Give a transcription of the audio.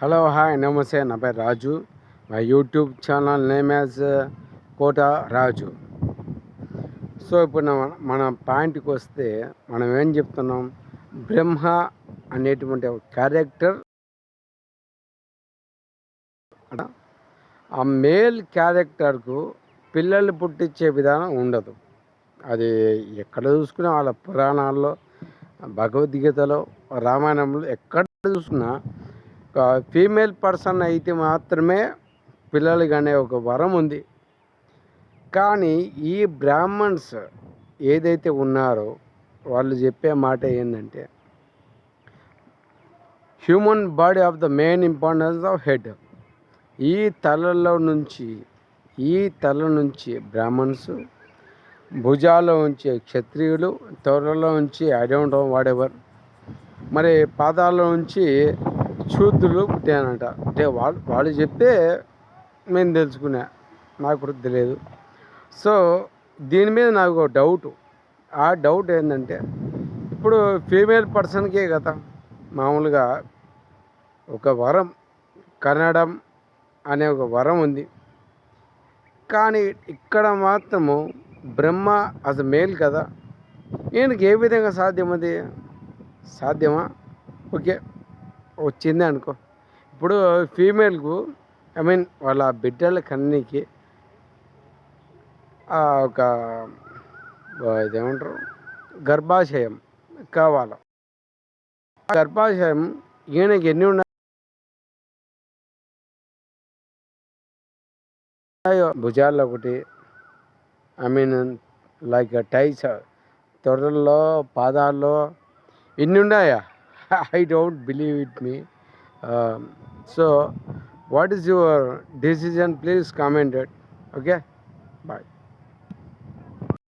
Hello hi నమస్తే. నా పేరు Raju. My YouTube channel name as Kota Raju so ఇప్పుడు మన పాయింట్కి వస్తే మనం ఏం చెప్తున్నాం? బ్రహ్మ అనేటువంటి ఒక క్యారెక్టర్ ఆ మేల్ క్యారెక్టర్కు పిల్లలు పుట్టించే విధానం ఉండదు. అది ఎక్కడ చూసుకున్నా వాళ్ళ పురాణాల్లో భగవద్గీతలో రామాయణంలో ఎక్కడ చూసుకున్నా ఫీమేల్ పర్సన్ అయితే మాత్రమే పిల్లలు కానీ ఒక వరం ఉంది. కానీ ఈ బ్రాహ్మణ్స్ ఏదైతే ఉన్నారో వాళ్ళు చెప్పే మాట ఏంటంటే human body of the main importance of head. ఈ తలలో నుంచి ఈ తల నుంచి బ్రాహ్మణ్స్ భుజాల్లో ఉంచి క్షత్రియులు తొరలో ఉంచి ఐ డోంట్ నో మరి పాదాల్లో నుంచి శూద్రులు పుట్టానంట. అంటే వాళ్ళు వాళ్ళు చెప్తే మేము తెలుసుకున్నా నాకు కూడా తెలియదు. సో దీని మీద నాకు ఒక డౌట్. ఆ డౌట్ ఏంటంటే ఇప్పుడు ఫీమేల్ పర్సన్కే కదా మామూలుగా ఒక వరం కన్నడం అనే ఒక వరం ఉంది. కానీ ఇక్కడ మాత్రము బ్రహ్మ అసలు మేల్ కదా ఈయనకి ఏ విధంగా సాధ్యమది సాధ్యమా? ఓకే. వచ్చింది అనుకో. ఇప్పుడు ఫీమేల్కు ఐ మీన్ వాళ్ళ బిడ్డల కన్నీకి ఒక ఇదేమంటారు? గర్భాశయం కావాలి. గర్భాశయం ఈయనకి ఎన్ని ఉన్నాయో భుజాల్లో ఒకటి ఐ మీన్ లైక్ టైస్ తొడల్లో పాదాల్లో ఇన్ని ఉన్నాయా? I don't believe it me. Um, so, what is your decision? Please comment it. Okay, bye.